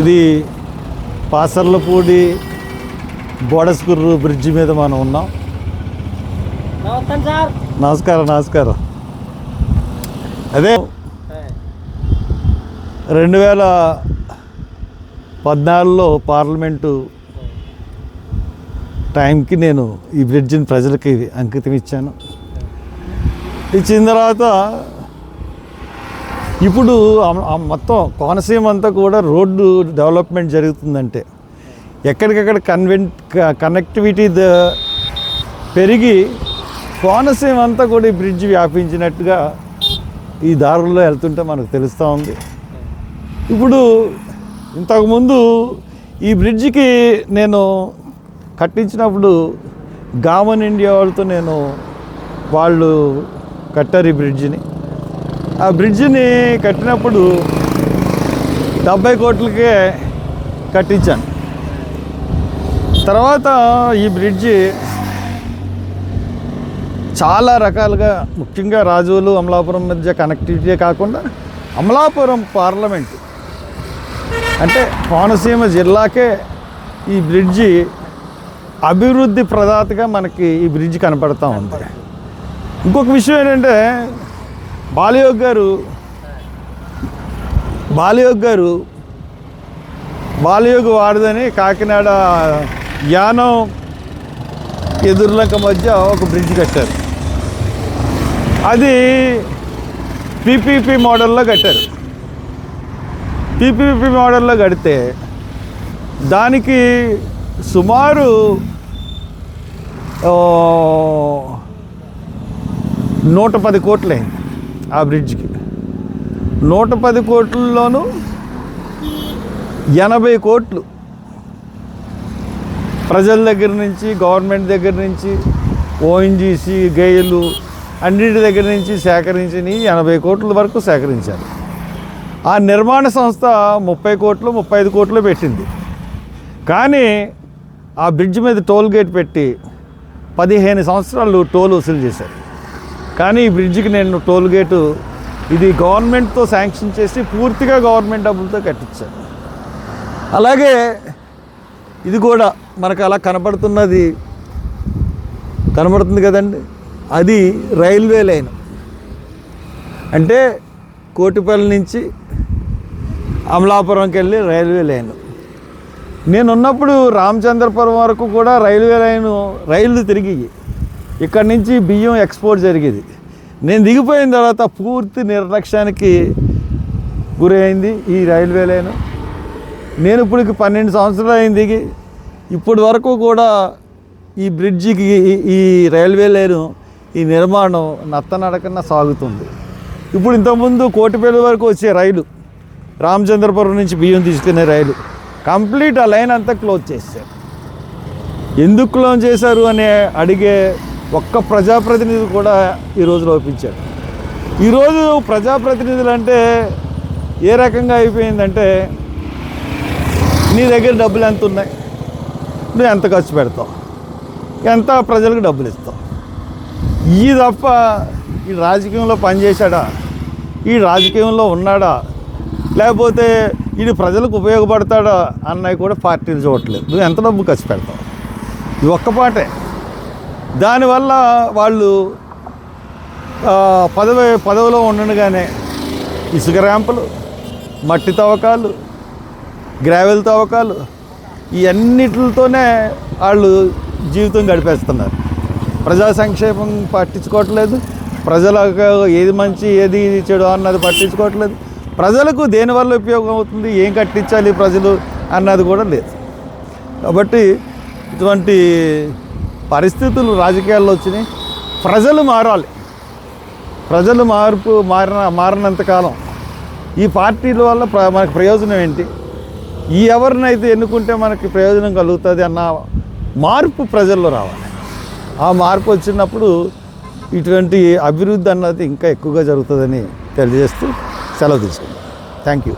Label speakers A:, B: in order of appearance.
A: ఇది పాసర్లపూడి బోడస్కూరు బ్రిడ్జి మీద మనం ఉన్నాం. నమస్కారం నమస్కారం అదే రెండు వేల పద్నాలుగులో పార్లమెంటు టైంకి నేను ఈ బ్రిడ్జిని ప్రజలకి అంకితం ఇచ్చాను. ఇచ్చిన తర్వాత ఇప్పుడు మొత్తం కోనసీమ అంతా కూడా రోడ్డు డెవలప్మెంట్ జరుగుతుందంటే ఎక్కడికక్కడ కన్వెంట్ కనెక్టివిటీ పెరిగి కోనసీమ అంతా కూడా ఈ బ్రిడ్జ్ వ్యాపించినట్టుగా ఈ దారుల్లో వెళ్తుంటే మనకు తెలుస్తూ ఉంది. ఇప్పుడు ఇంతకుముందు ఈ బ్రిడ్జికి నేను కట్టించినప్పుడు గామన్ ఇండియా వాళ్ళతో నేను వాళ్ళు కట్టారు ఈ బ్రిడ్జిని. ఆ బ్రిడ్జిని కట్టినప్పుడు డెబ్బై కోట్లకే కట్టించాను. తర్వాత ఈ బ్రిడ్జి చాలా రకాలుగా ముఖ్యంగా రాజులు అమలాపురం మధ్య కనెక్టివిటీ కాకుండా అమలాపురం పార్లమెంట్. అంటే కోనసీమ జిల్లాకే ఈ బ్రిడ్జి అభివృద్ధి ప్రదాతగా మనకి ఈ బ్రిడ్జ్ కనపడతా ఉంది. ఇంకొక విషయం ఏంటంటే బాలయోగ్ గారు బాలయోగ్ గారు బాలయోగ్ వాడదని కాకినాడ యానం ఎదుర్లంక మధ్య ఒక బ్రిడ్జ్ కట్టారు. అది పీపీపీ మోడల్లో కట్టారు. పీపీపీ మోడల్లో కడితే దానికి సుమారు నూట పది కోట్లయింది. ఆ బ్రిడ్జ్కి. నూట పది కోట్లలోనూ ఎనభై కోట్లు ప్రజల దగ్గర నుంచి గవర్నమెంట్ దగ్గర నుంచి ఓఎన్జీసీ గేయులు అన్నిటి దగ్గర నుంచి సేకరించిన ఎనభై కోట్ల వరకు సేకరించారు. ఆ నిర్మాణ సంస్థ ముప్పై కోట్లు ముప్పై ఐదు కోట్లు పెట్టింది. కానీ ఆ బ్రిడ్జ్ మీద టోల్ గేట్ పెట్టి పదిహేను సంవత్సరాలు టోల్ వసూలు చేశారు. కానీ ఈ బ్రిడ్జికి నేను టోల్ గేటు ఇది గవర్నమెంట్తో శాంక్షన్ చేసి పూర్తిగా గవర్నమెంట్ డబ్బులతో కట్టించాను. అలాగే ఇది కూడా మనకు అలా కనబడుతున్నది కనబడుతుంది కదండి? అది రైల్వే లైన్. అంటే కోటిపల్లి నుంచి అమలాపురంకి వెళ్ళి రైల్వే లైన్. నేను ఉన్నప్పుడు రామచంద్రపురం వరకు కూడా రైల్వే లైను రైళ్ళు తిరిగి ఇక్కడ నుంచి బియ్యం ఎక్స్పోర్ట్ జరిగేది. నేను దిగిపోయిన తర్వాత పూర్తి నిర్లక్ష్యానికి గురైంది ఈ రైల్వే లైన్. నేను ఇప్పటికి పన్నెండు సంవత్సరాలు అయింది దిగి ఇప్పటి వరకు కూడా ఈ బ్రిడ్జికి ఈ- రైల్వే లైను ఈ నిర్మాణం నత్తనడకన సాగుతుంది. ఇప్పుడు ఇంతకుముందు కోటిపల్లి వరకు వచ్చే రైలు రామచంద్రపురం నుంచి బియ్యం తీసుకునే రైలు కంప్లీట్ ఆ లైన్ అంతా క్లోజ్ చేశారు. ఎందుకు క్లోజ్ చేశారు అని అడిగే ఒక్క ప్రజాప్రతినిధి కూడా ఈరోజు లోపించారు ఈరోజు ప్రజాప్రతినిధులు అంటే ఏ రకంగా అయిపోయిందంటే నీ దగ్గర డబ్బులు ఎంత ఉన్నాయి? నువ్వు ఎంత ఖర్చు పెడతావు? ఎంత ప్రజలకు డబ్బులు ఇస్తావు? ఈ తప్ప ఈ రాజకీయంలో పనిచేశాడా? ఈ రాజకీయంలో ఉన్నాడా? లేకపోతే ఇది ప్రజలకు ఉపయోగపడతాడా? అన్నవి కూడా పార్టీలు చూడట్లేదు. నువ్వు ఎంత డబ్బు ఖర్చు పెడతావు? ఇది ఒక్క పాటే. దానివల్ల వాళ్ళు పదవి పదవిలో ఉండగానే ఇసుక ర్యాంపులు మట్టి తవ్వకాలు గ్రావెల్ తవ్వకాలు ఇవన్నిటితోనే వాళ్ళు జీవితం గడిపేస్తున్నారు. ప్రజా సంక్షేమం పట్టించుకోవట్లేదు. ప్రజలకు ఏది మంచి ఏది చెడు అన్నది పట్టించుకోవట్లేదు. ప్రజలకు దేనివల్ల ఉపయోగం అవుతుంది ఏం కట్టించాలి ప్రజలు అన్నది కూడా లేదు. కాబట్టి ఇటువంటి పరిస్థితులు రాజకీయాల్లో వచ్చినాయి. ప్రజలు మారాలి. ప్రజలు మార్పు మారిన మారినంత కాలం ఈ పార్టీల వల్ల ప్ర- మనకు ప్రయోజనం ఏంటి? ఈ ఎవరినైతే ఎన్నుకుంటే మనకి ప్రయోజనం కలుగుతుంది అన్న మార్పు ప్రజల్లో రావాలి. ఆ మార్పు వచ్చినప్పుడు ఇటువంటి అభివృద్ధి అన్నది ఇంకా ఎక్కువగా జరుగుతుందని తెలియజేస్తూ సెలవు తీసుకుంటాం థ్యాంక్ యూ.